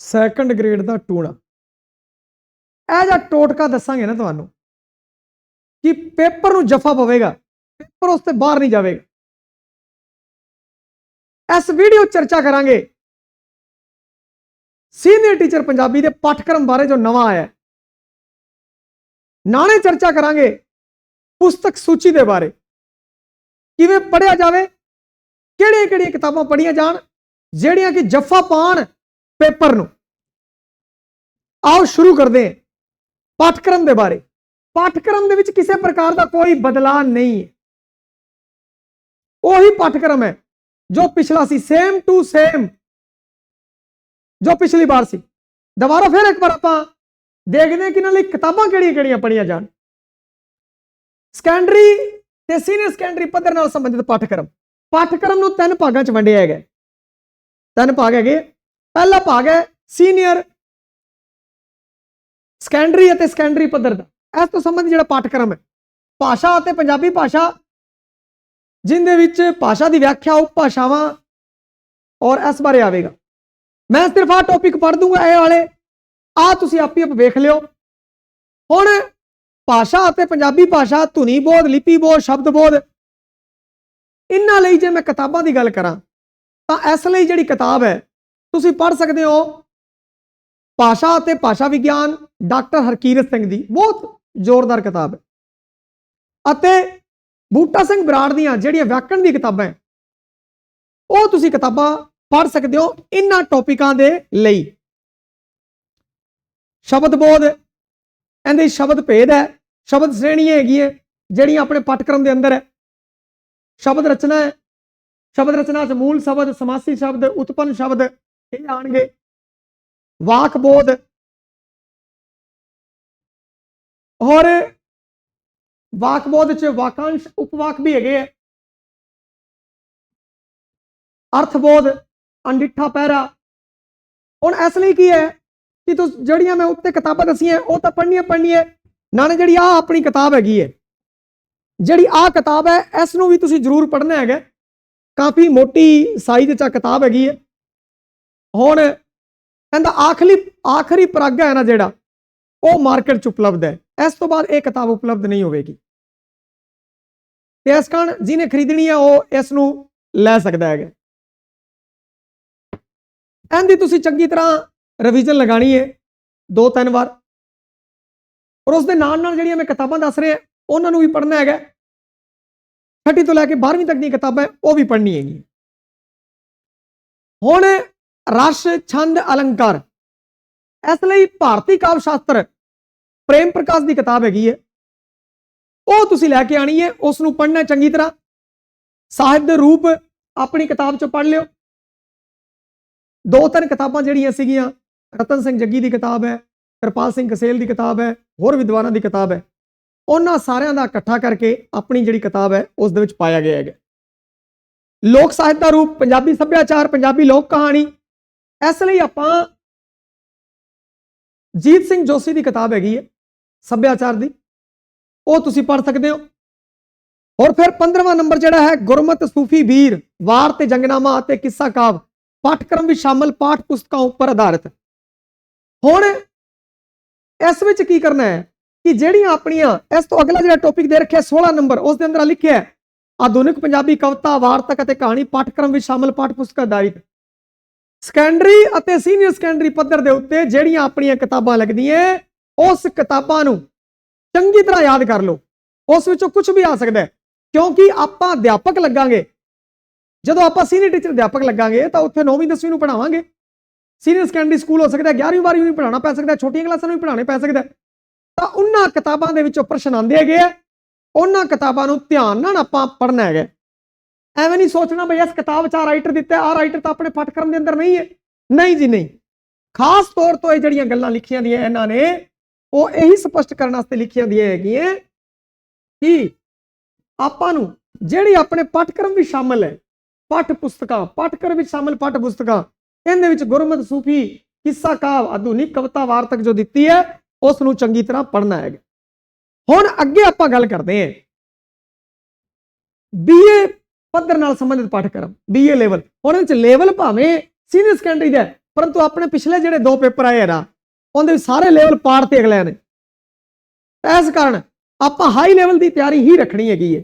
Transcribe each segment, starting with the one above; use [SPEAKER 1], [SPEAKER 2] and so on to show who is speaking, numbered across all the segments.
[SPEAKER 1] Second grade ਦਾ ਟੂਣਾ। ਇਹ ਜਿਹਾ ਟੋਟਕਾ ਦੱਸਾਂਗੇ ਨਾ ਤੁਹਾਨੂੰ ਕਿ ਪੇਪਰ ਨੂੰ ਜਫਾ ਪਵੇਗਾ, ਪੇਪਰ ਉਸ ਤੇ ਬਾਹਰ ਨਹੀਂ ਜਾਵੇਗਾ। ਇਸ ਵੀਡੀਓ 'ਚ ਚਰਚਾ ਕਰਾਂਗੇ। ਸੀਨੀਅਰ ਟੀਚਰ ਪੰਜਾਬੀ ਦੇ ਪਾਠਕ੍ਰਮ ਬਾਰੇ ਜੋ ਨਵਾਂ ਆਇਆ ਹੈ। ਨਾਲੇ ਚਰਚਾ ਕਰਾਂਗੇ ਪੁਸਤਕ ਸੂਚੀ ਦੇ ਬਾਰੇ। ਕਿਵੇਂ ਪੜ੍ਹਿਆ ਜਾਵੇ ਕਿਹੜੀਆਂ ਕਿਹੜੀਆਂ ਕਿਤਾਬਾਂ ਪੜ੍ਹੀਆਂ ਜਾਣ, ਜਿਹੜੀਆਂ ਕਿ ਜੱਫਾ ਪਾਣ ਪੇਪਰ ਨੂੰ। ਆਓ ਸ਼ੁਰੂ ਕਰਦੇ ਹਾਂ ਪਾਠਕ੍ਰਮ ਦੇ ਬਾਰੇ। ਪਾਠਕ੍ਰਮ ਦੇ ਵਿੱਚ ਕਿਸੇ ਪ੍ਰਕਾਰ ਦਾ ਕੋਈ ਬਦਲਾਅ ਨਹੀਂ ਹੈ। ਉਹੀ ਪਾਠਕ੍ਰਮ ਹੈ ਜੋ ਪਿਛਲਾ ਸੀ ਸੇਮ ਟੂ ਸੇਮ ਜੋ ਪਿਛਲੀ ਵਾਰ ਸੀ। ਦੁਬਾਰਾ ਫਿਰ ਇੱਕ ਵਾਰ ਆਪਾਂ ਦੇਖਦੇ ਹਾਂ ਕਿ ਇਹਨਾਂ ਲਈ ਕਿਤਾਬਾਂ ਕਿਹੜੀਆਂ ਕਿਹੜੀਆਂ ਪੜ੍ਹੀਆਂ ਜਾਣ। ਸੈਕੰਡਰੀ ਤੇ ਸੀਨੀਅਰ ਸੈਕੰਡਰੀ ਪੱਧਰ ਨਾਲ ਸੰਬੰਧਿਤ ਪਾਠਕ੍ਰਮ। ਪਾਠਕ੍ਰਮ ਨੂੰ ਤਿੰਨ ਭਾਗਾਂ 'ਚ ਵੰਡਿਆ ਹੈਗਾ ਤਿੰਨ ਭਾਗ ਹੈਗੇ ਪਹਿਲਾ ਭਾਗ ਹੈ ਸੀਨੀਅਰ ਸੈਕੰਡਰੀ ਅਤੇ ਸੈਕੰਡਰੀ ਪੱਧਰ ਦਾ। ਇਸ ਤੋਂ ਸੰਬੰਧਿਤ ਜਿਹੜਾ ਪਾਠਕ੍ਰਮ ਹੈ, ਭਾਸ਼ਾ ਅਤੇ ਪੰਜਾਬੀ ਭਾਸ਼ਾ, ਜਿੰਦੇ ਵਿੱਚ ਭਾਸ਼ਾ ਦੀ ਵਿਆਖਿਆ, ਉਪ ਭਾਸ਼ਾਵਾਂ ਔਰ ਇਸ ਬਾਰੇ ਆਵੇਗਾ। ਮੈਂ ਸਿਰਫ ਆ ਟੌਪਿਕ ਪੜ੍ਹ ਦੂੰਗਾ ਇਹ ਵਾਲੇ। ਆ ਤੁਸੀਂ ਆਪੀ ਆਪ ਵੇਖ ਲਿਓ। ਹੁਣ ਭਾਸ਼ਾ ਅਤੇ ਪੰਜਾਬੀ ਭਾਸ਼ਾ, ਧੁਨੀ ਬੋਧ, ਲਿਪੀ ਬੋਧ, ਸ਼ਬਦ ਬੋਧ ਇਹਨਾਂ ਲਈ ਜੇ ਮੈਂ ਕਿਤਾਬਾਂ ਦੀ ਗੱਲ ਕਰਾਂ, ਤਾਂ ਇਸ ਲਈ ਜਿਹੜੀ ਕਿਤਾਬ ਹੈ ਤੁਸੀਂ ਪੜ੍ਹ ਸਕਦੇ ਹੋ। ਭਾਸ਼ਾ ਅਤੇ ਭਾਸ਼ਾ ਵਿਗਿਆਨ, ਡਾਕਟਰ ਹਰਕੀਰਤ ਸਿੰਘ ਦੀ ਬਹੁਤ ਜ਼ੋਰਦਾਰ ਕਿਤਾਬ ਹੈ। ਅਤੇ ਬੂਟਾ ਸਿੰਘ ਬਰਾੜ ਦੀਆਂ ਜਿਹੜੀਆਂ ਵਿਆਕਰਣ ਦੀ ਕਿਤਾਬਾਂ ਉਹ ਤੁਸੀਂ ਕਿਤਾਬਾਂ ਪੜ੍ਹ ਸਕਦੇ ਹੋ ਇਹਨਾਂ ਟੌਪਿਕਾਂ ਦੇ ਲਈ। ਸ਼ਬਦ ਬੋਧ, ਇਹਦੇ ਸ਼ਬਦ ਭੇਦ ਹੈ, ਸ਼ਬਦ ਸ਼੍ਰੇਣੀਆਂ ਹੈਗੀਆਂ, ਜਿਹੜੀਆਂ ਆਪਣੇ ਪਾਠਕ੍ਰਮ ਦੇ ਅੰਦਰ ਹੈ। ਸ਼ਬਦ ਰਚਨਾ ਹੈ, ਸ਼ਬਦ ਰਚਨਾ ਚ ਮੂਲ ਸ਼ਬਦ, ਸਮਾਸੀ ਸ਼ਬਦ, ਉਤਪੰਨ ਸ਼ਬਦ ਇਹ ਆਣਗੇ ਵਾਕ ਬੋਧ। ਔਰ ਵਾਕ ਬੋਧ ਚ ਵਾਕਾਂਸ਼ ਉਪਵਾਕ ਵੀ ਹੈਗੇ ਆ। ਅਰਥ ਬੋਧ, ਅੰਡਿੱਠਾ ਪਹਿਰਾ। ਹੁਣ ਇਸ ਲਈ ਕੀ ਹੈ ਕਿ ਤੁਸ ਜਿਹੜੀਆਂ ਮੈਂ ਉੱਤੇ ਕਿਤਾਬਾਂ ਦਸੀਆਂ, ਉਹ ਤਾਂ ਪੜ੍ਹਨੀਆਂ ਪੜ੍ਹਨੀਆਂ ਨਾਲੇ ਜਿਹੜੀ ਆ ਆਪਣੀ ਕਿਤਾਬ ਹੈਗੀ ਹੈ, ਜਿਹੜੀ ਆ ਕਿਤਾਬ ਹੈ, ਇਸ ਨੂੰ ਵੀ ਤੁਸੀਂ ਜ਼ਰੂਰ ਪੜ੍ਹਨਾ ਹੈਗਾ। ਕਾਫੀ ਮੋਟੀ ਸਾਈਜ਼ ਚ ਆ ਕਿਤਾਬ ਹੈਗੀ ਹੈ। ਹੁਣ ਕਹਿੰਦਾ ਆਖਰੀ ਆਖਰੀ ਪ੍ਰਗ ਹੈ ਨਾ ਜਿਹੜਾ, ਉਹ ਮਾਰਕੀਟ ਚ ਉਪਲਬਧ ਹੈ। ਇਸ ਤੋਂ ਬਾਅਦ ਇਹ ਕਿਤਾਬ ਉਪਲਬਧ ਨਹੀਂ ਹੋਵੇਗੀ। ਤੇ ਇਸ ਕਾਰਨ ਜਿਹਨੇ ਖਰੀਦਣੀ ਹੈ ਉਹ ਇਸ ਨੂੰ ਲੈ ਸਕਦਾ ਹੈਗਾ। ਇਹਦੀ ਤੁਸੀਂ ਚੰਗੀ ਤਰ੍ਹਾਂ ਰਿਵੀਜ਼ਨ ਲਗਾਣੀ ਹੈ, ਦੋ ਤਿੰਨ ਵਾਰ। ਔਰ ਉਸ ਦੇ ਨਾਲ ਨਾਲ ਜਿਹੜੀਆਂ ਮੈਂ ਕਿਤਾਬਾਂ ਦੱਸ ਰਿਹਾ, ਉਹਨਾਂ ਨੂੰ ਵੀ ਪੜ੍ਹਨਾ ਹੈਗਾ। ਛਠੀ ਤੋਂ ਲੈ ਕੇ 12ਵੀਂ ਤੱਕ ਦੀਆਂ ਕਿਤਾਬਾਂ, ਉਹ ਵੀ ਪੜ੍ਹਨੀ ਹੈਗੀ ਹੁਣ ਰਸ, ਛੰਦ, ਅਲੰਕਾਰ। ਇਸ ਲਈ ਭਾਰਤੀ ਕਾਵ ਸ਼ਾਸਤਰ ਪ੍ਰੇਮ ਪ੍ਰਕਾਸ਼ ਦੀ ਕਿਤਾਬ ਹੈਗੀ ਹੈ। ਉਹ ਤੁਸੀਂ ਲੈ ਕੇ ਆਣੀ ਹੈ ਉਸ ਨੂੰ ਪੜ੍ਹਨਾ ਚੰਗੀ ਤਰ੍ਹਾਂ। ਸਾਹਿਤ ਦੇ ਰੂਪ ਆਪਣੀ ਕਿਤਾਬ ਚੋਂ ਪੜ੍ਹ ਲਿਓ। ਦੋ ਤਿੰਨ ਕਿਤਾਬਾਂ ਜਿਹੜੀਆਂ ਸੀਗੀਆਂ, ਰਤਨ ਸਿੰਘ ਜੱਗੀ ਦੀ ਕਿਤਾਬ ਹੈ, ਕਿਰਪਾਲ ਸਿੰਘ ਕਸੇਲ ਦੀ ਕਿਤਾਬ ਹੈ, ਹੋਰ ਵਿਦਵਾਨਾਂ ਦੀ ਕਿਤਾਬ ਹੈ। ਉਹਨਾਂ ਸਾਰਿਆਂ ਦਾ ਇਕੱਠਾ ਕਰਕੇ ਆਪਣੀ ਜਿਹੜੀ ਕਿਤਾਬ ਹੈ, ਉਸ ਦੇ ਵਿੱਚ ਪਾਇਆ ਗਿਆ ਹੈਗਾ। ਲੋਕ ਸਾਹਿਤ ਦਾ ਰੂਪ ਪੰਜਾਬੀ ਸੱਭਿਆਚਾਰ, ਪੰਜਾਬੀ ਲੋਕ ਕਹਾਣੀ ਇਸ ਲਈ ਆਪਾਂ ਜੀਤ ਸਿੰਘ ਜੋਸ਼ੀ ਦੀ ਕਿਤਾਬ ਹੈਗੀ ਹੈ, ਸੱਭਿਆਚਾਰ ਦੀ। ਉਹ ਤੁਸੀਂ ਪੜ੍ਹ ਸਕਦੇ ਹੋ। ਔਰ ਫਿਰ 15ਵਾਂ ਨੰਬਰ ਜਿਹੜਾ ਹੈ, ਗੁਰਮਤ ਸੂਫੀ ਵੀਰ, ਵਾਰ ਤੇ ਜੰਗਨਾਮਾ ਅਤੇ ਕਿੱਸਾ ਕਾਵ, ਪਾਠਕ੍ਰਮ ਵਿੱਚ ਸ਼ਾਮਲ, ਪਾਠ ਪੁਸਤਕਾਂ ਉੱਪਰ ਆਧਾਰਿਤ। ਹੁਣ ਇਸ ਵਿੱਚ ਕੀ ਕਰਨਾ ਹੈ ਕਿ ਜਿਹੜੀਆਂ ਆਪਣੀਆਂ, ਇਸ ਤੋਂ ਅਗਲਾ ਜਿਹੜਾ ਟੌਪਿਕ ਦੇ ਰੱਖਿਆ 16 ਨੰਬਰ ਉਸ ਦੇ ਅੰਦਰ ਲਿਖਿਆ ਹੈ, ਆਧੁਨਿਕ ਪੰਜਾਬੀ ਕਵਿਤਾ, ਵਾਰਤਕ ਅਤੇ ਕਹਾਣੀ, ਪਾਠਕ੍ਰਮ ਵਿੱਚ ਸ਼ਾਮਲ, ਪਾਠ ਪੁਸਤਕਾਂ ਆਧਾਰਿਤ। ਸੈਕੰਡਰੀ ਅਤੇ ਸੀਨੀਅਰ ਸੈਕੰਡਰੀ ਪੱਧਰ ਦੇ ਉੱਤੇ ਜਿਹੜੀਆਂ ਆਪਣੀਆਂ ਕਿਤਾਬਾਂ ਲੱਗਦੀਆਂ ਉਸ ਕਿਤਾਬਾਂ ਨੂੰ ਚੰਗੀ ਤਰ੍ਹਾਂ ਯਾਦ ਕਰ ਲਓ। ਉਸ ਵਿੱਚੋਂ ਕੁਝ ਵੀ ਆ ਸਕਦਾ ਹੈ, ਕਿਉਂਕਿ ਆਪਾਂ ਅਧਿਆਪਕ ਲੱਗਾਂਗੇ। ਜਦੋਂ ਆਪਾਂ ਸੀਨੀਅਰ ਟੀਚਰ ਅਧਿਆਪਕ ਲੱਗਾਂਗੇ, ਤਾਂ ਉੱਥੇ 9ਵੀਂ 10ਵੀਂ ਨੂੰ ਪੜਾਵਾਂਗੇ ਸੀਨੀਅਰ ਸੈਕੰਡਰੀ ਸਕੂਲ ਹੋ ਸਕਦਾ 11ਵੀਂ 12ਵੀਂ ਨੂੰ ਪੜਾਉਣਾ ਪੈ ਸਕਦਾ ਛੋਟੀਆਂ ਕਲਾਸਾਂ ਨੂੰ ਵੀ ਪੜਾਉਣੇ ਪੈ ਸਕਦਾ ਤਾਂ ਉਹਨਾਂ ਕਿਤਾਬਾਂ ਦੇ ਵਿੱਚੋਂ ਪ੍ਰਸ਼ਨ ਆਉਂਦੇ ਹੈਗੇ ਉਹਨਾਂ ਕਿਤਾਬਾਂ ਨੂੰ ਧਿਆਨ ਨਾਲ ਆਪਾਂ ਪੜ੍ਹਨਾ ਹੈਗਾ ਐਵੇਂ ਨਹੀਂ ਸੋਚਣਾ ਬਈ ਇਸ ਕਿਤਾਬ 'ਚ ਆ ਰਾਈਟਰ ਦਿੱਤਾ ਆ ਰਾਈਟਰ ਤਾਂ ਆਪਣੇ ਪਾਠਕ੍ਰਮ ਦੇ ਅੰਦਰ ਨਹੀਂ ਹੈ। ਨਹੀਂ ਜੀ, ਨਹੀਂ। ਖਾਸ ਤੌਰ ਤੋਂ ਇਹ ਜਿਹੜੀਆਂ ਗੱਲਾਂ ਲਿਖੀਆਂ ਦੀਆਂ ਇਹਨਾਂ ਨੇ, ਉਹ ਇਹੀ ਸਪਸ਼ਟ ਕਰਨ ਵਾਸਤੇ ਲਿਖੀਆਂ ਦੀਆਂ ਹੈਗੀਆਂ ਕਿ ਆਪਾਂ ਨੂੰ ਜਿਹੜੀ ਆਪਣੇ ਪਾਠਕ੍ਰਮ ਵਿੱਚ ਸ਼ਾਮਲ ਹੈ ਪਾਠ ਪੁਸਤਕਾਂ ਪਾਠਕ੍ਰਮ ਵਿੱਚ ਸ਼ਾਮਲ ਪਾਠ ਪੁਸਤਕਾਂ, ਇਹਦੇ ਵਿੱਚ ਗੁਰਮਤ ਸੂਫੀ ਕਿੱਸਾ ਕਾਵ ਆਧੁਨਿਕ ਕਵਿਤਾ ਵਾਰਤਕ ਜੋ ਦਿੱਤੀ ਹੈ ਉਸ ਨੂੰ ਚੰਗੀ ਤਰ੍ਹਾਂ ਪੜ੍ਹਨਾ ਹੈਗਾ। ਹੁਣ ਅੱਗੇ ਆਪਾਂ ਗੱਲ ਕਰਦੇ ਹਾਂ। ਬੀਏ ਪੱਧਰ ਨਾਲ ਸੰਬੰਧਿਤ ਪਾਠਕ੍ਰਮ ਬੀਏ ਲੈਵਲ ਹੁਣ ਇਹਦੇ ਵਿੱਚ ਲੈਵਲ ਭਾਵੇਂ ਸੀਨੀਅਰ ਸੈਕੰਡਰੀ ਦਾ ਹੈ, ਪਰੰਤੂ ਆਪਣੇ ਪਿਛਲੇ ਜਿਹੜੇ ਦੋ ਪੇਪਰ ਆਏ ਆ ਨਾ ਉਹਦੇ ਵਿੱਚ ਸਾਰੇ ਲੈਵਲ ਪਾੜ ਤੇ ਅਗਲੇ ਨੇ ਤਾਂ ਇਸ ਕਾਰਨ ਆਪਾਂ ਹਾਈ ਲੈਵਲ ਦੀ ਤਿਆਰੀ ਹੀ ਰੱਖਣੀ ਹੈਗੀ ਹੈ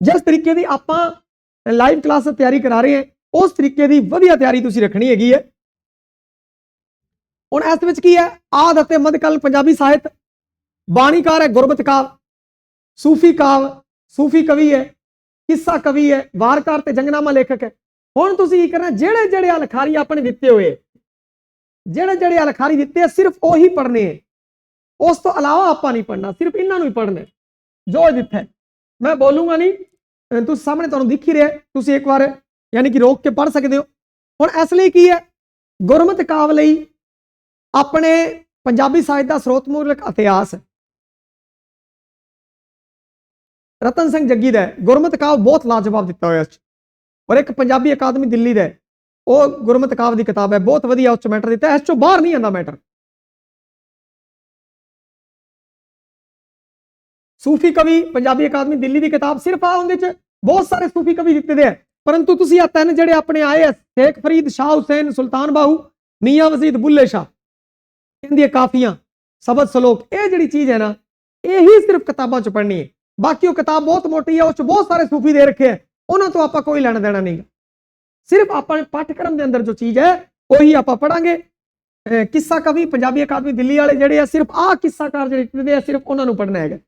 [SPEAKER 1] ਜਿਸ ਤਰੀਕੇ ਦੀ ਆਪਾਂ ਲਾਈਵ ਕਲਾਸ ਤਿਆਰੀ ਕਰਾ ਰਹੇ ਹਾਂ ਉਸ ਤਰੀਕੇ ਦੀ ਵਧੀਆ ਤਿਆਰੀ ਤੁਸੀਂ ਰੱਖਣੀ ਹੈਗੀ ਹੈ ਹੁਣ ਇਸ ਵਿੱਚ ਕੀ ਹੈ ਆਦ ਅਤੇ ਮੱਧਕਾਲ ਪੰਜਾਬੀ ਸਾਹਿਤ ਬਾਣੀਕਾਰ ਹੈ ਗੁਰਮਤਿ ਕਾਵ ਸੂਫੀ ਕਾਵ ਸੂਫੀ ਕਵੀ ਹੈ ਕਿੱਸਾ ਕਵੀ ਹੈ ਵਾਰਕਾਰ ਤੇ ਜੰਗਨਾਮਾ ਲੇਖਕ ਹੈ। ਹੁਣ ਤੁਸੀਂ ਕੀ ਕਰਨਾ ਜਿਹੜੇ ਜਿਹੜੇ ਅਲਖਾਰੀ ਆਪਣੇ ਦਿੱਤੇ ਹੋਏ ਜਿਹੜੇ ਜਿਹੜੇ ਅਲਖਾਰੀ ਦਿੱਤੇ ਆ, ਸਿਰਫ ਉਹੀ ਪੜ੍ਹਨੇ ਹੈ। ਉਸ ਤੋਂ ਇਲਾਵਾ ਆਪਾਂ ਨਹੀਂ ਪੜ੍ਹਨਾ ਸਿਰਫ ਇਹਨਾਂ ਨੂੰ ਹੀ ਪੜ੍ਹਨਾ ਹੈ, ਜੋ ਦਿੱਤਾ ਹੈ। ਮੈਂ ਬੋਲੂੰਗਾ ਨਹੀਂ ਤੁਸੀਂ ਸਾਹਮਣੇ ਤੁਹਾਨੂੰ ਦਿਖ ਹੀ ਰਿਹਾ ਤੁਸੀਂ ਇੱਕ ਵਾਰ ਯਾਨੀ ਕਿ ਰੋਕ ਕੇ ਪੜ੍ਹ ਸਕਦੇ ਹੋ। ਹੁਣ ਇਸ ਲਈ ਕੀ ਹੈ ਗੁਰਮਤਿ ਕਾਵ ਲਈ ਆਪਣੇ ਪੰਜਾਬੀ ਸਾਹਿਤ ਦਾ ਸਰੋਤ ਸਰੋਤਮੂਲਕ ਇਤਿਹਾਸ ਰਤਨ ਸਿੰਘ ਜੱਗੀ ਦਾ ਗੁਰਮਤਿ ਕਾਵ ਬਹੁਤ ਲਾਜਵਾਬ ਦਿੱਤਾ ਹੋਇਆ ਇਸ 'ਚ ਔਰ ਇੱਕ ਪੰਜਾਬੀ ਅਕਾਦਮੀ ਦਿੱਲੀ ਦਾ ਉਹ ਗੁਰਮਤਿ ਕਾਵ ਦੀ ਕਿਤਾਬ ਹੈ। ਬਹੁਤ ਵਧੀਆ ਉਸ 'ਚ ਮੈਟਰ ਦਿੱਤਾ ਇਸ ਚੋਂ ਬਾਹਰ ਨਹੀਂ ਆਉਂਦਾ ਮੈਟਰ। ਸੂਫੀ ਕਵੀ, ਪੰਜਾਬੀ ਅਕਾਦਮੀ ਦਿੱਲੀ ਦੀ ਕਿਤਾਬ ਸਿਰਫ ਆ ਉਹਦੇ 'ਚ ਬਹੁਤ ਸਾਰੇ ਸੂਫੀ ਕਵੀ ਦਿੱਤੇ ਦੇ ਆ। ਪਰੰਤੂ ਤੁਸੀਂ ਆ ਤਿੰਨ ਜਿਹੜੇ ਆਪਣੇ ਆਏ ਆ, ਸ਼ੇਖ ਫਰੀਦ, ਸ਼ਾਹ ਹੁਸੈਨ, ਸੁਲਤਾਨ ਬਾਹੂ, ਮੀਆਂ ਵਜ਼ੀਦ, ਬੁੱਲੇ ਸ਼ਾਹ ਇਹਦੀਆਂ ਕਾਫੀਆਂ, ਸਬਦ ਸਲੋਕ, ਇਹ ਜਿਹੜੀ ਚੀਜ਼ ਹੈ ਨਾ, ਇਹੀ ਸਿਰਫ ਕਿਤਾਬਾਂ 'ਚ ਪੜ੍ਹਨੀ ਹੈ। ਬਾਕੀ ਉਹ ਕਿਤਾਬ ਬਹੁਤ ਮੋਟੀ ਹੈ ਉਸ 'ਚ ਬਹੁਤ ਸਾਰੇ ਸੂਫੀ ਦੇ ਰੱਖੇ ਆ। ਉਹਨਾਂ ਤੋਂ ਆਪਾਂ ਕੋਈ ਲੈਣਾ ਦੇਣਾ ਨਹੀਂ। ਸਿਰਫ ਆਪਾਂ ਪਾਠਕ੍ਰਮ ਦੇ ਅੰਦਰ ਜੋ ਚੀਜ਼ ਹੈ, ਉਹੀ ਆਪਾਂ ਪੜਾਂਗੇ ਕਿੱਸਾ ਕਵੀ, ਪੰਜਾਬੀ ਅਕਾਦਮੀ ਦਿੱਲੀ ਵਾਲੇ ਜਿਹੜੇ ਆ, ਸਿਰਫ ਆਹ ਕਿੱਸਾਕਾਰ ਜਿਹੜੇ ਲਿਖਦੇ ਆ, ਸਿਰਫ ਉਹਨਾਂ ਨੂੰ ਪੜ੍ਹਨਾ ਹੈਗਾ।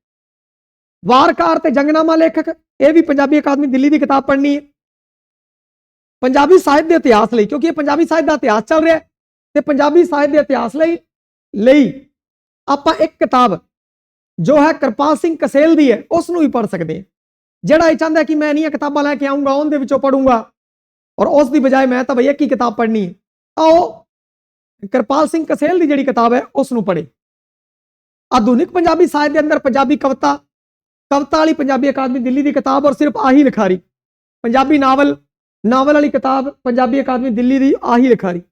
[SPEAKER 1] ਵਾਰਕਾਰ ਤੇ ਜੰਗਨਾਮਾ ਲੇਖਕ, ਇਹ ਵੀ ਪੰਜਾਬੀ ਅਕਾਦਮੀ ਦਿੱਲੀ ਦੀ ਕਿਤਾਬ ਪੜ੍ਹਨੀ ਹੈ। ਪੰਜਾਬੀ ਸਾਹਿਤ ਦੇ ਇਤਿਹਾਸ ਲਈ, ਕਿਉਂਕਿ ਇਹ ਪੰਜਾਬੀ ਸਾਹਿਤ ਦਾ ਇਤਿਹਾਸ ਚੱਲ ਰਿਹਾ ਹੈ, ਤੇ ਪੰਜਾਬੀ ਸਾਹਿਤ ਦੇ ਇਤਿਹਾਸ ਲਈ ਲਈ ਆਪਾਂ ਇੱਕ ਕਿਤਾਬ ਜੋ ਹੈ ਕਿਰਪਾਲ ਸਿੰਘ ਕਸੇਲ ਦੀ ਹੈ ਉਸ ਨੂੰ ਵੀ ਪੜ੍ਹ ਸਕਦੇ ਹਾਂ। ਜਿਹੜਾ ਇਹ ਚਾਹੁੰਦਾ ਕਿ ਮੈਂ ਨਹੀਂ ਕਿਤਾਬਾਂ ਲੈ ਕੇ ਆਉਂਗਾ ਉਹਦੇ ਵਿੱਚੋਂ ਪੜੂੰਗਾ ਔਰ ਉਸ ਦੀ ਬਜਾਏ ਮੈਂ ਤਾਂ ਭਈ ਇੱਕ ਹੀ ਕਿਤਾਬ ਪੜ੍ਹਨੀ ਹੈ, ਤਾਂ ਉਹ ਕਿਰਪਾਲ ਸਿੰਘ ਕਸੇਲ ਦੀ ਜਿਹੜੀ ਕਿਤਾਬ ਹੈ ਉਸ ਨੂੰ ਪੜ੍ਹੇ। ਆਧੁਨਿਕ ਪੰਜਾਬੀ ਸਾਹਿਤ ਦੇ ਅੰਦਰ ਪੰਜਾਬੀ ਕਵਿਤਾ ਕਵਿਤਾ ਵਾਲੀ ਪੰਜਾਬੀ ਅਕਾਦਮੀ ਦਿੱਲੀ ਦੀ ਕਿਤਾਬ ਔਰ ਸਿਰਫ ਆਹੀ ਲਿਖਾਰੀ। ਪੰਜਾਬੀ ਨਾਵਲ ਨਾਵਲ ਵਾਲੀ ਕਿਤਾਬ ਪੰਜਾਬੀ ਅਕਾਦਮੀ ਦਿੱਲੀ ਦੀ ਆਹੀ ਲਿਖਾਰੀ।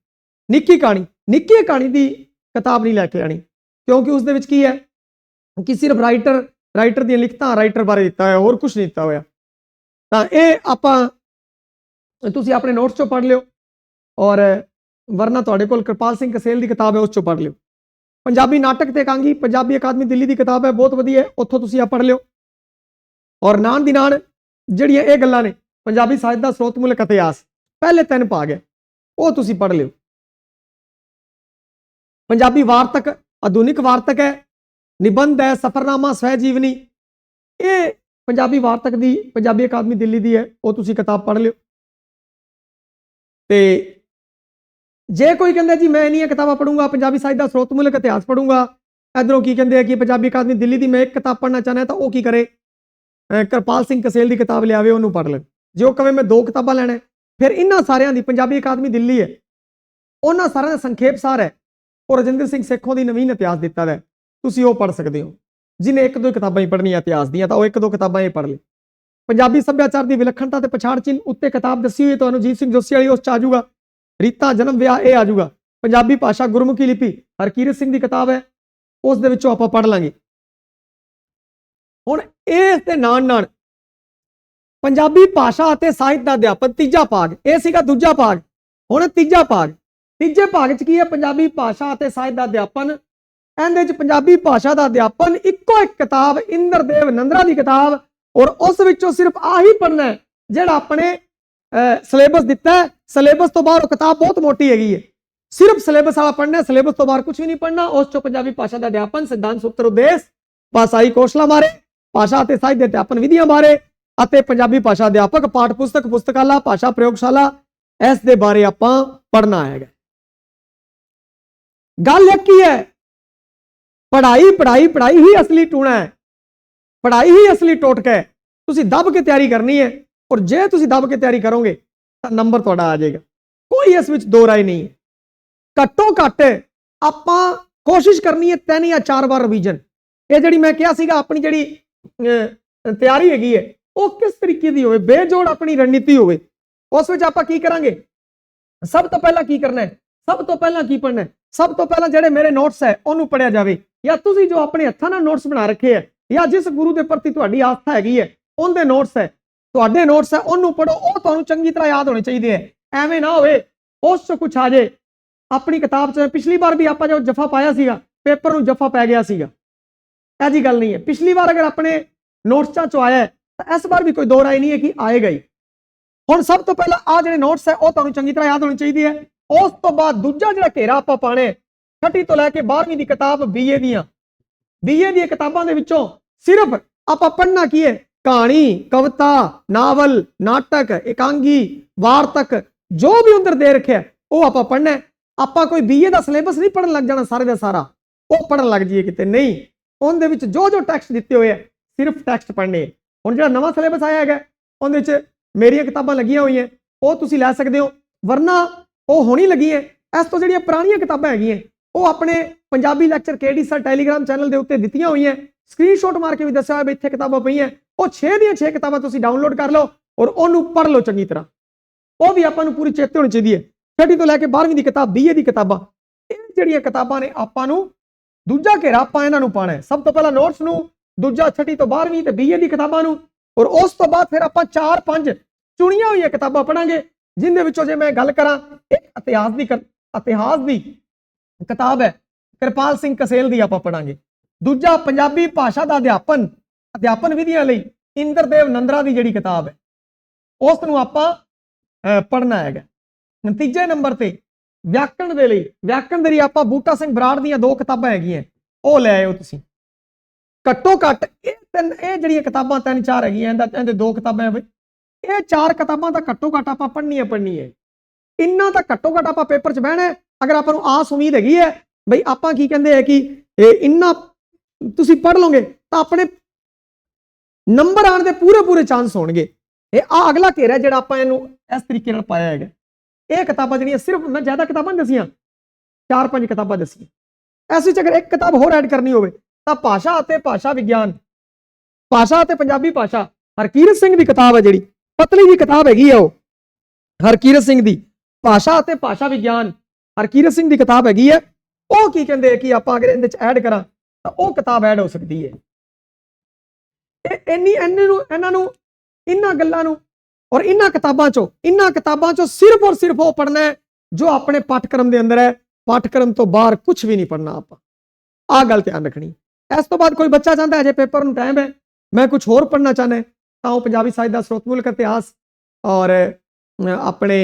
[SPEAKER 1] ਨਿੱਕੀ ਕਹਾਣੀ ਨਿੱਕੀ ਕਹਾਣੀ ਦੀ ਕਿਤਾਬ ਨਹੀਂ ਲੈ ਕੇ ਆਣੀ ਕਿਉਂਕਿ ਉਸ ਦੇ ਵਿੱਚ ਕੀ ਹੈ? ਕਿ ਸਿਰਫ ਰਾਈਟਰ ਰਾਈਟਰ ਦੀਆਂ ਲਿਖਤਾਂ ਰਾਈਟਰ ਬਾਰੇ ਦਿੱਤਾ ਹੋਇਆ, ਹੋਰ ਕੁਝ ਨਹੀਂ ਦਿੱਤਾ ਹੋਇਆ। ਤਾਂ ਇਹ ਆਪਾਂ, ਤੁਸੀਂ ਆਪਣੇ ਨੋਟਸ ਚੋਂ ਪੜ੍ਹ ਲਿਓ ਔਰ ਵਰਨਾ ਤੁਹਾਡੇ ਕੋਲ ਕਿਰਪਾਲ ਸਿੰਘ ਕਸੇਲ ਦੀ ਕਿਤਾਬ ਹੈ, ਉਸ ਚੋਂ ਪੜ੍ਹ ਲਿਓ। ਪੰਜਾਬੀ ਨਾਟਕ ਤੇ ਕਾਂਗੀ, ਪੰਜਾਬੀ ਅਕਾਦਮੀ ਦਿੱਲੀ ਦੀ ਕਿਤਾਬ ਹੈ, ਬਹੁਤ ਵਧੀਆ ਉੱਥੋਂ ਤੁਸੀਂ ਆ ਪੜ੍ਹ ਲਿਓ। ਔਰ ਨਾਨ ਦੀ ਨਾਲ ਜਿਹੜੀਆਂ ਇਹ ਗੱਲਾਂ ਨੇ, ਪੰਜਾਬੀ ਸਾਹਿਤ ਦਾ ਸਰੋਤ ਸਰੋਤਮੂਲਕ ਇਤਿਹਾਸ ਪਹਿਲੇ ਤਿੰਨ ਭਾਗ ਹੈ, ਉਹ ਤੁਸੀਂ ਪੜ੍ਹ ਲਿਓ। ਪੰਜਾਬੀ ਵਾਰਤਕ, ਆਧੁਨਿਕ ਵਾਰਤਕ ਹੈ ਨਿਬੰਧ ਹੈ, ਸਫਰਨਾਮਾ ਸਵੈ ਜੀਵਨੀ ਇਹ ਪੰਜਾਬੀ ਵਾਰਤਕ ਦੀ, ਪੰਜਾਬੀ ਅਕਾਦਮੀ ਦਿੱਲੀ ਦੀ ਹੈ, ਉਹ ਤੁਸੀਂ ਕਿਤਾਬ ਪੜ੍ਹ ਲਿਓ। ਤੇ ਜੇ ਕੋਈ ਕਹਿੰਦਾ, ਜੀ, ਮੈਂ ਇੰਨੀਆਂ ਕਿਤਾਬਾਂ ਪੜੂੰਗਾ ਪੰਜਾਬੀ ਸਾਹਿਤ ਦਾ ਸਰੋਤਮੂਲਕ ਇਤਿਹਾਸ ਪੜੂੰਗਾ ਇਧਰੋਂ ਕੀ ਕਹਿੰਦੇ ਆ ਕਿ ਪੰਜਾਬੀ ਅਕਾਦਮੀ ਦਿੱਲੀ ਦੀ ਮੈਂ ਇੱਕ ਕਿਤਾਬ ਪੜ੍ਹਨਾ ਚਾਹੁੰਦਾ, ਤਾਂ ਉਹ ਕੀ ਕਰੇ? ਕਿਰਪਾਲ ਸਿੰਘ ਕਸੇਲ ਦੀ ਕਿਤਾਬ ਲਿਆਵੇ, ਉਹਨੂੰ ਪੜ੍ਹ ਲੈ। ਜੇ ਉਹ ਕਵੇ, ਮੈਂ ਦੋ ਕਿਤਾਬਾਂ ਲੈਣਾ ਫਿਰ ਇਹਨਾਂ ਸਾਰਿਆਂ ਦੀ ਪੰਜਾਬੀ ਅਕਾਦਮੀ ਦਿੱਲੀ ਹੈ। ਉਹਨਾਂ ਸਾਰਿਆਂ ਦਾ ਸੰਖੇਪ ਸਾਰ ਹੈ। ਉਹ ਰਜਿੰਦਰ ਸਿੰਘ ਸੇਖੋਂ ਦੀ ਨਵੀਨ ਇਤਿਹਾਸ ਦਿੱਤਾ ਹੈ। ਤੁਸੀਂ ਉਹ ਪੜ੍ਹ ਸਕਦੇ ਹੋ। ਜਿਨੇ ਇੱਕ ਦੋ ਕਿਤਾਬਾਂ ਹੀ ਪੜ੍ਹਨੀਆਂ ਇਤਿਹਾਸ ਦੀਆਂ, ਤਾਂ ਉਹ ਇੱਕ ਦੋ ਕਿਤਾਬਾਂ ਹੀ ਪੜ੍ਹ ਲੈ। ਪੰਜਾਬੀ ਸੱਭਿਆਚਾਰ ਦੀ ਵਿਲੱਖਣਤਾ ਤੇ ਪਛਾਣ ਚਿੰਨ੍ਹ ਉੱਤੇ ਕਿਤਾਬ ਦੱਸੀ ਹੋਈ ਤੁਹਾਨੂੰ ਜੀਤ ਸਿੰਘ ਜੋਸ਼ੀ ਵਾਲੀ ਉਸ ਚ ਆਜੂਗਾ ਜਾਊਗਾ। ਰੀਤਾਂ ਜਨਮ ਵਿਆਹ, ਇਹ ਆਜੂਗਾ ਪੰਜਾਬੀ ਭਾਸ਼ਾ ਗੁਰਮੁਖੀ ਲਿਪੀ, ਹਰਕੀਰਤ ਸਿੰਘ ਦੀ ਕਿਤਾਬ ਹੈ। ਉਸ ਦੇ ਵਿੱਚੋਂ ਆਪਾਂ ਪੜ੍ਹ ਲਾਂਗੇ। ਹੁਣ ਇਸ ਦੇ ਨਾਲ ਨਾਲ ਪੰਜਾਬੀ ਭਾਸ਼ਾ ਅਤੇ ਸਾਹਿਤ ਦਾ ਅਧਿਆਪਨ ਤੀਜਾ ਭਾਗ, ਇਹ ਸੀਗਾ ਦੂਜਾ ਭਾਗ। ਹੁਣ ਤੀਜਾ ਭਾਗ, ਤੀਜੇ ਭਾਗ 'ਚ ਕੀ ਹੈ? ਪੰਜਾਬੀ ਭਾਸ਼ਾ ਅਤੇ ਸਾਹਿਤ ਦਾ ਅਧਿਆਪਨ ਇਹਦੇ 'ਚ ਪੰਜਾਬੀ ਭਾਸ਼ਾ ਦਾ ਅਧਿਆਪਨ ਇੱਕੋ ਇੱਕ ਕਿਤਾਬ, ਇੰਦਰਦੇਵ ਨੰਦਰਾ ਦੀ ਕਿਤਾਬ, ਔਰ ਉਸ ਵਿੱਚੋਂ ਸਿਰਫ ਆਹੀ ਪੜ੍ਹਨਾ ਹੈ, ਜਿਹੜਾ ਆਪਣੇ ਸਿਲੇਬਸ ਦਿੱਤਾ ਹੈ। ਸਿਲੇਬਸ ਤੋਂ ਬਾਹਰ ਉਹ ਕਿਤਾਬ ਬਹੁਤ ਮੋਟੀ ਹੈਗੀ ਹੈ। ਸਿਰਫ ਸਿਲੇਬਸ ਵਾਲਾ ਪੜ੍ਹਨਾ ਹੈ ਸਿਲੇਬਸ ਤੋਂ ਬਾਹਰ ਕੁਝ ਵੀ ਨਹੀਂ ਪੜ੍ਹਨਾ। ਉਸ 'ਚੋਂ ਪੰਜਾਬੀ ਭਾਸ਼ਾ ਦਾ ਅਧਿਆਪਨ ਸਿਧਾਂਤ, ਸੂਤਰ, ਉਦੇਸ਼ ਭਾਸ਼ਾਈ ਕੌਸ਼ਲਾਂ ਬਾਰੇ, ਭਾਸ਼ਾ ਅਤੇ ਸਾਹਿਤ ਦੇ ਅਧਿਆਪਨ ਵਿਧੀਆਂ ਬਾਰੇ ਅਤੇ ਪੰਜਾਬੀ ਭਾਸ਼ਾ ਅਧਿਆਪਕ ਪਾਠ ਪੁਸਤਕ ਪੁਸਤਕਾਲਾ, ਭਾਸ਼ਾ ਪ੍ਰਯੋਗਸ਼ਾਲਾ, ਇਸ ਦੇ ਬਾਰੇ ਆਪਾਂ ਪੜ੍ਹਨਾ ਹੈਗਾ। ਗੱਲ ਇੱਕ ਹੀ ਹੈ ਪੜ੍ਹਾਈ ਪੜ੍ਹਾਈ ਪੜ੍ਹਾਈ ਹੀ ਅਸਲੀ ਟੂਣਾ ਹੈ ਪੜ੍ਹਾਈ ਹੀ ਅਸਲੀ ਟੋਟਕਾ ਹੈ ਤੁਸੀਂ ਦੱਬ ਕੇ ਤਿਆਰੀ ਕਰਨੀ ਹੈ ਔਰ ਜੇ ਤੁਸੀਂ ਦੱਬ ਕੇ ਤਿਆਰੀ ਕਰੋਗੇ ਤਾਂ ਨੰਬਰ ਤੁਹਾਡਾ ਆ ਜਾਏਗਾ ਕੋਈ ਇਸ ਵਿੱਚ ਦੋ ਰਾਏ ਨਹੀਂ ਹੈ ਘੱਟੋ ਘੱਟ ਆਪਾਂ ਕੋਸ਼ਿਸ਼ ਕਰਨੀ ਹੈ ਤਿੰਨ ਜਾਂ ਚਾਰ ਵਾਰ ਰਿਵੀਜ਼ਨ ਇਹ ਜਿਹੜੀ ਮੈਂ ਕਿਹਾ ਸੀਗਾ ਆਪਣੀ ਜਿਹੜੀ ਅਹ, ਤਿਆਰੀ ਹੈਗੀ ਹੈ ਉਹ ਕਿਸ ਤਰੀਕੇ ਦੀ ਹੋਵੇ ਬੇਜੋੜ ਆਪਣੀ ਰਣਨੀਤੀ ਹੋਵੇ ਉਸ ਵਿੱਚ ਆਪਾਂ ਕੀ ਕਰਾਂਗੇ ਸਭ ਤੋਂ ਪਹਿਲਾਂ ਕੀ ਕਰਨਾ ਹੈ ਸਭ ਤੋਂ ਪਹਿਲਾਂ ਕੀ ਪੜ੍ਹਨਾ ਹੈ ਸਭ ਤੋਂ ਪਹਿਲਾਂ ਜਿਹੜੇ ਮੇਰੇ ਨੋਟਸ ਹੈ, ਉਹਨੂੰ ਪੜਿਆ ਜਾਵੇ। ਜਾਂ ਤੁਸੀਂ ਜੋ ਆਪਣੇ ਹੱਥਾਂ ਨਾਲ ਨੋਟਸ ਬਣਾ ਰੱਖੇ ਹੈ, ਜਾਂ ਜਿਸ ਗੁਰੂ ਦੇ ਪ੍ਰਤੀ ਤੁਹਾਡੀ ਆਸਥਾ ਹੈਗੀ ਹੈ, ਉਹਦੇ ਨੋਟਸ ਹੈ। ਤੁਹਾਡੇ ਨੋਟਸ ਹੈ, ਉਹਨੂੰ ਪੜੋ ਉਹ ਤੁਹਾਨੂੰ ਚੰਗੀ ਤਰ੍ਹਾਂ ਯਾਦ ਹੋਣੇ ਚਾਹੀਦੇ ਹੈ। ਐਵੇਂ ਨਾ ਹੋਵੇ ਉਸ ਚ ਕੁਝ ਆ ਜੇ। ਆਪਣੀ ਕਿਤਾਬ 'ਚ ਪਿਛਲੀ ਵਾਰ ਵੀ ਆਪਾਂ ਜੋ ਜਫਾ ਪਾਇਆ ਸੀਗਾ, ਪੇਪਰ ਨੂੰ ਜਫਾ ਪੈ ਗਿਆ ਸੀਗਾ। ਇਹ ਜੀ ਗੱਲ ਨਹੀਂ ਹੈ। ਪਿਛਲੀ ਵਾਰ ਅਗਰ ਆਪਣੇ ਨੋਟਸਾਂ 'ਚੋਂ ਆਇਆ ਤਾਂ ਇਸ ਵਾਰ ਵੀ ਕੋਈ ਦੋ ਰਾਏ ਨਹੀਂ ਹੈ ਕਿ ਆਏਗਾ ਹੀ ਹੁਣ ਸਭ ਤੋਂ ਪਹਿਲਾਂ ਆ ਜਿਹੜੇ ਨੋਟਸ ਹੈ, ਉਹ ਤੁਹਾਨੂੰ ਚੰਗੀ ਤਰ੍ਹਾਂ ਯਾਦ ਹੋਣੇ ਚਾਹੀਦੀ ਹੈ। ਉਸ ਤੋਂ ਬਾਅਦ ਦੂਜਾ ਜਿਹੜਾ ਘੇਰਾ ਆਪਾਂ ਪਾਣੇ ਛਠੀ ਤੋਂ ਲੈ ਕੇ 12ਵੀਂ ਦੀ ਕਿਤਾਬ ਬੀਏ ਦੀਆਂ। ਬੀਏ ਦੀਆਂ ਕਿਤਾਬਾਂ ਦੇ ਵਿੱਚੋਂ ਸਿਰਫ ਆਪਾਂ ਪੜ੍ਹਨਾ ਕੀ ਹੈ? ਕਹਾਣੀ, ਕਵਿਤਾ, ਨਾਵਲ, ਨਾਟਕ, ਇਕਾਂਗੀ, ਵਾਰਤਕ, ਜੋ ਵੀ ਅੰਦਰ ਦੇ ਰੱਖਿਆ, ਉਹ ਆਪਾਂ ਪੜ੍ਹਨਾ ਆਪਾਂ ਕੋਈ ਬੀਏ ਦਾ ਸਿਲੇਬਸ ਨਹੀਂ ਪੜ੍ਹਨ ਲੱਗ ਜਾਣਾ ਸਾਰੇ ਦਾ ਸਾਰਾ। ਉਹ ਪੜ੍ਹਨ ਲੱਗ ਜਾਈਏ ਕਿਤੇ। ਨਹੀਂ, ਉਹਦੇ ਵਿੱਚ ਜੋ ਜੋ ਟੈਕਸਟ ਦਿੱਤੇ ਹੋਏ ਆ, ਸਿਰਫ ਟੈਕਸਟ ਪੜ੍ਹਨੇ ਹੁਣ ਜਿਹੜਾ ਨਵਾਂ ਸਿਲੇਬਸ ਆਇਆ ਹੈਗਾ, ਉਹਦੇ ਵਿੱਚ ਮੇਰੀਆਂ ਕਿਤਾਬਾਂ ਲੱਗੀਆਂ ਹੋਈਆਂ, ਉਹ ਤੁਸੀਂ ਲੈ ਸਕਦੇ ਹੋ। ਵਰਨਾ ਉਹ ਹੋਣੀ ਲੱਗੀ ਹੈ ਇਸ ਤੋਂ ਜਿਹੜੀਆਂ ਪੁਰਾਣੀਆਂ ਕਿਤਾਬਾਂ ਹੈਗੀਆਂ, ਉਹ ਆਪਣੇ Punjabi lecture KD sir Telegram channel ਦੇ ਉੱਤੇ ਦਿੱਤੀਆਂ ਹੋਈਆਂ। ਸਕਰੀਨਸ਼ਾਟ ਮਾਰ ਕੇ ਵੀ ਦੱਸਿਆ ਹੋਇਆ ਵੀ ਇੱਥੇ ਕਿਤਾਬਾਂ ਪਈਆਂ। ਉਹ 6 ਦੀਆਂ 6 ਕਿਤਾਬਾਂ ਤੁਸੀਂ ਡਾਊਨਲੋਡ ਕਰ ਲਓ ਔਰ ਉਹਨੂੰ ਪੜ੍ਹ ਲਓ ਚੰਗੀ ਤਰ੍ਹਾਂ। ਉਹ ਵੀ ਆਪਾਂ ਨੂੰ ਪੂਰੀ ਚੇਤੇ ਹੋਣੀ ਚਾਹੀਦੀ ਹੈ ਛਠੀ ਤੋਂ ਲੈ ਕੇ 12ਵੀਂ ਦੀ ਕਿਤਾਬ 20 ਦੀ ਕਿਤਾਬਾਂ, ਇਹ ਜਿਹੜੀਆਂ ਕਿਤਾਬਾਂ ਨੇ ਆਪਾਂ ਨੂੰ ਦੂਜਾ ਘੇਰਾ ਆਪਾਂ ਇਹਨਾਂ ਨੂੰ ਪਾਣਾ ਹੈ ਸਭ ਤੋਂ ਪਹਿਲਾਂ ਨੋਟਸ ਨੂੰ, ਦੂਜਾ ਛਠੀ ਤੋਂ 12ਵੀਂ ਤੇ 20 ਦੀ ਕਿਤਾਬਾਂ ਨੂੰ ਔਰ ਉਸ ਤੋਂ ਬਾਅਦ ਫਿਰ ਆਪਾਂ 4-5 ਚੁਣੀਆਂ ਹੋਈਆਂ ਕਿਤਾਬਾਂ ਪੜਾਂਗੇ ਜਿੰਦੇ ਵਿੱਚੋਂ ਜੇ ਮੈਂ ਗੱਲ ਕਰਾਂ, ਇੱਕ ਇਤਿਹਾਸ ਦੀ ਕ- ਇਤਿਹਾਸ ਦੀ ਕਿਤਾਬ ਹੈ, ਕਿਰਪਾਲ ਸਿੰਘ ਕਸੇਲ ਦੀ ਆਪਾਂ ਪੜਾਂਗੇ ਦੂਜਾ, ਪੰਜਾਬੀ ਭਾਸ਼ਾ ਦਾ ਅਧਿਆਪਨ ਅਧਿਆਪਨ ਵਿਧੀਆਂ ਲਈ ਇੰਦਰਦੇਵ ਨੰਦਰਾ ਦੀ ਜਿਹੜੀ ਕਿਤਾਬ ਹੈ, ਉਸ ਨੂੰ ਆਪਾਂ ਪੜਨਾ ਹੈਗਾ। ਨਤੀਜੇ ਨੰਬਰ ਤੇ, ਵਿਆਕਰਣ ਦੇ ਲਈ, ਵਿਆਕਰਣ ਦੇ ਲਈ ਆਪਾਂ ਬੂਟਾ ਸਿੰਘ ਬਰਾੜ ਦੀਆਂ ਦੋ ਕਿਤਾਬਾਂ ਹੈਗੀਆਂ, ਉਹ ਲੈ ਆਇਓ ਤੁਸੀਂ। ਘੱਟੋ ਘੱਟ ਇਹ ਤਿੰਨ, ਇਹ ਜਿਹੜੀਆਂ ਕਿਤਾਬਾਂ ਤਿੰਨ ਚਾਰ ਹੈਗੀਆਂ, ਇਹਦਾ ਇਹਦੇ ਦੋ ਕਿਤਾਬਾਂ ਹੈ ਬਈ। ਇਹ ਚਾਰ ਕਿਤਾਬਾਂ ਤਾਂ ਘੱਟੋ ਘੱਟ ਆਪਾਂ ਪੜ੍ਹਨੀਆਂ ਪੜ੍ਹਨੀ ਹੈ। ਇੰਨਾ ਤਾਂ ਘੱਟੋ ਘੱਟ ਆਪਾਂ ਪੇਪਰ 'ਚ ਬਹਿਣਾ ਅਗਰ ਆਪਾਂ ਨੂੰ ਆਸ ਉਮੀਦ ਹੈਗੀ ਹੈ, ਬਈ ਆਪਾਂ ਕੀ ਕਹਿੰਦੇ ਆ ਕਿ ਇਹ ਇੰਨਾ ਤੁਸੀਂ ਪੜ੍ਹ ਲਓਗੇ ਤਾਂ ਆਪਣੇ ਨੰਬਰ ਆਉਣ ਦੇ ਪੂਰੇ ਪੂਰੇ ਚਾਂਸ ਹੋਣਗੇ। ਇਹ ਆ ਅਗਲਾ ਘੇਰਾ ਜਿਹੜਾ ਆਪਾਂ ਇਹਨੂੰ ਇਸ ਤਰੀਕੇ ਨਾਲ ਪਾਇਆ ਹੈਗਾ। ਇਹ ਕਿਤਾਬਾਂ ਜਿਹੜੀਆਂ ਸਿਰਫ ਮੈਂ ਜ਼ਿਆਦਾ ਕਿਤਾਬਾਂ ਨਹੀਂ ਦਸੀਆਂ, ਚਾਰ ਪੰਜ ਕਿਤਾਬਾਂ ਦਸੀਆਂ। ਐਸੇ ਚ ਅਗਰ ਇੱਕ ਕਿਤਾਬ ਹੋਰ ਐਡ ਕਰਨੀ ਹੋਵੇ ਤਾਂ ਭਾਸ਼ਾ ਅਤੇ ਭਾਸ਼ਾ ਵਿਗਿਆਨ, ਭਾਸ਼ਾ ਅਤੇ ਪੰਜਾਬੀ ਭਾਸ਼ਾ, ਹਰਕੀਰਤ ਸਿੰਘ ਦੀ ਕਿਤਾਬ ਹੈ ਜਿਹੜੀ। ਪਤਲੀ ਦੀ ਕਿਤਾਬ ਹੈਗੀ ਆ ਉਹ, ਹਰਕੀਰਤ ਸਿੰਘ ਦੀ। ਭਾਸ਼ਾ ਅਤੇ ਭਾਸ਼ਾ ਵਿਗਿਆਨ, ਹਰਕੀਰਤ ਸਿੰਘ ਦੀ ਕਿਤਾਬ ਹੈਗੀ ਹੈ ਉਹ ਕੀ ਕਹਿੰਦੇ ਕਿ ਆਪਾਂ ਅਗਰ ਇਹਦੇ ਚ ਐਡ ਕਰਾਂ, ਤਾਂ ਉਹ ਕਿਤਾਬ ਐਡ ਹੋ ਸਕਦੀ ਹੈ ਇਹ ਇੰਨੀ ਇੰਨੇ ਨੂੰ, ਇਹਨਾਂ ਨੂੰ, ਇਹਨਾਂ ਗੱਲਾਂ ਨੂੰ ਔਰ ਇਹਨਾਂ ਕਿਤਾਬਾਂ ਚੋਂ, ਇਹਨਾਂ ਕਿਤਾਬਾਂ ਚੋਂ ਸਿਰਫ ਔਰ ਸਿਰਫ ਉਹ ਪੜਨਾ ਹੈ, ਜੋ ਆਪਣੇ ਪਾਠਕ੍ਰਮ ਦੇ ਅੰਦਰ ਹੈ। ਪਾਠਕ੍ਰਮ ਤੋਂ ਬਾਹਰ ਕੁਝ ਵੀ ਨਹੀਂ ਪੜਨਾ ਆਪਾਂ। ਆਹ ਗੱਲ ਧਿਆਨ ਰੱਖਣੀ। ਇਸ ਤੋਂ ਬਾਅਦ ਕੋਈ ਬੱਚਾ ਚਾਹੁੰਦਾ ਹੈ ਜੇ ਪੇਪਰ ਨੂੰ ਟਾਈਮ ਹੈ, ਮੈਂ ਕੁਝ ਹੋਰ ਪੜਨਾ ਚਾਹੁੰਦਾ ਤਾਂ ਉਹ ਪੰਜਾਬੀ ਸਾਹਿਤ ਦਾ ਸਰੋਤਮੂਲਕ ਇਤਿਹਾਸ ਔਰ ਆਪਣੇ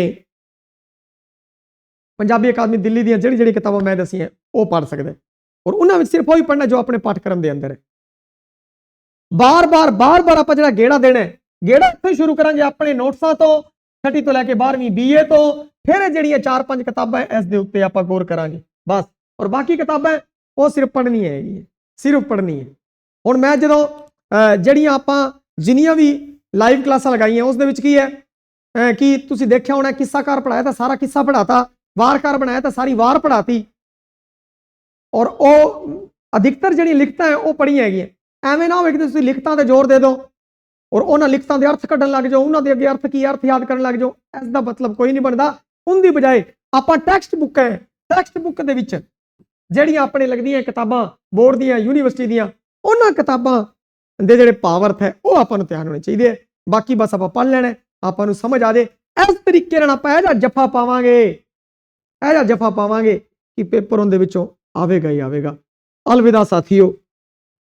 [SPEAKER 1] ਪੰਜਾਬੀ ਅਕਾਦਮੀ ਦਿੱਲੀ ਦੀਆਂ ਜਿਹੜੀ ਜਿਹੜੀ ਕਿਤਾਬਾਂ ਮੈਂ ਦਸੀਆਂ, ਉਹ ਪੜ੍ਹ ਸਕਦਾ। ਔਰ ਉਹਨਾਂ ਵਿੱਚ ਸਿਰਫ ਉਹ ਹੀ ਪੜ੍ਹਨਾ ਜੋ ਆਪਣੇ ਪਾਠਕ੍ਰਮ ਦੇ ਅੰਦਰ ਹੈ। ਬਾਰ-ਬਾਰ ਬਾਰ-ਬਾਰ ਆਪਾਂ ਜਿਹੜਾ ਗੇੜਾ ਦੇਣਾ ਹੈ, ਗੇੜਾ ਇੱਥੋਂ ਹੀ ਸ਼ੁਰੂ ਕਰਾਂਗੇ ਆਪਣੇ ਨੋਟਸਾਂ ਤੋਂ ਛਠੀ ਤੋਂ ਲੈ ਕੇ 12ਵੀਂ ਬੀਏ ਤੋਂ, ਫਿਰ ਜਿਹੜੀਆਂ ਚਾਰ ਪੰਜ ਕਿਤਾਬਾਂ ਇਸ ਦੇ ਉੱਤੇ ਆਪਾਂ ਗੌਰ ਕਰਾਂਗੇ, ਬਸ। ਔਰ ਬਾਕੀ ਕਿਤਾਬਾਂ, ਉਹ ਸਿਰਫ ਪੜ੍ਹਨੀ ਹੈਗੀ ਸਿਰਫ ਪੜ੍ਹਨੀ ਹੈ ਹੁਣ ਮੈਂ ਜਦੋਂ ਜਿਹੜੀਆਂ ਆਪਾਂ ਜਿੰਨੀਆਂ ਵੀ ਲਾਈਵ ਕਲਾਸਾਂ ਲਗਾਈਆਂ, ਉਸ ਦੇ ਵਿੱਚ ਕੀ ਹੈ? ਕਿ ਤੁਸੀਂ ਦੇਖਿਆ ਹੋਣਾ ਕਿੱਸਾਕਾਰ ਪੜਾਇਆ ਤਾਂ ਸਾਰਾ ਕਿੱਸਾ ਪੜਾਤਾ ਵਾਰਕਾਰ ਬਣਾਇਆ ਤਾਂ ਸਾਰੀ ਵਾਰ ਪੜਾਤੀ। ਔਰ ਉਹ ਅਧਿਕਤਰ ਜਿਹੜੀਆਂ ਲਿਖਤਾਂ ਹੈ, ਉਹ ਪੜੀਆਂ ਹੈਗੀਆਂ। ਐਵੇਂ ਨਾ ਹੋਵੇ ਕਿ ਤੁਸੀਂ ਲਿਖਤਾਂ ਤੇ ਜ਼ੋਰ ਦੇ ਦਿਓ ਔਰ ਉਹਨਾਂ ਲਿਖਤਾਂ ਦੇ ਅਰਥ ਕੱਢਣ ਲੱਗ ਜਾਓ, ਉਹਨਾਂ ਦੇ ਅੱਗੇ ਅਰਥ ਕੀ ਅਰਥ ਯਾਦ ਕਰਨ ਲੱਗ ਜਾਓ। ਇਸ ਦਾ ਮਤਲਬ ਕੋਈ ਨਹੀਂ ਬਣਦਾ। ਉਹਦੀ ਬਜਾਏ ਆਪਾਂ ਟੈਕਸਟ ਬੁੱਕ ਹੈ ਟੈਕਸਟ ਬੁੱਕ ਦੇ ਵਿੱਚ ਜਿਹੜੀਆਂ ਆਪਣੇ ਲੱਗਦੀਆਂ ਕਿਤਾਬਾਂ, ਬੋਰਡ ਦੀਆਂ, ਯੂਨੀਵਰਸਿਟੀ ਦੀਆਂ, ਉਹਨਾਂ ਕਿਤਾਬਾਂ ਦੇ ਜਿਹੜੇ ਪਾਵਰਥ ਹੈ, ਉਹ ਆਪਾਂ ਨੂੰ ਧਿਆਨ ਹੋਣੇ ਚਾਹੀਦੇ ਹੈ। ਬਾਕੀ ਬਸ ਆਪਾਂ ਪੜ੍ਹ ਲੈਣਾ ਆਪਾਂ ਨੂੰ ਸਮਝ ਆ ਜੇ। ਇਸ ਤਰੀਕੇ ਨਾਲ ਆਪਾਂ ਇਹਦਾ ਜੱਫਾ ਪਾਵਾਂਗੇ ਇਹਦਾ ਜੱਫਾ ਪਾਵਾਂਗੇ ਕਿ ਪੇਪਰ ਉਹਦੇ ਵਿੱਚੋਂ ਆਵੇਗਾ ਹੀ ਆਵੇਗਾ। ਅਲਵਿਦਾ ਸਾਥੀਓ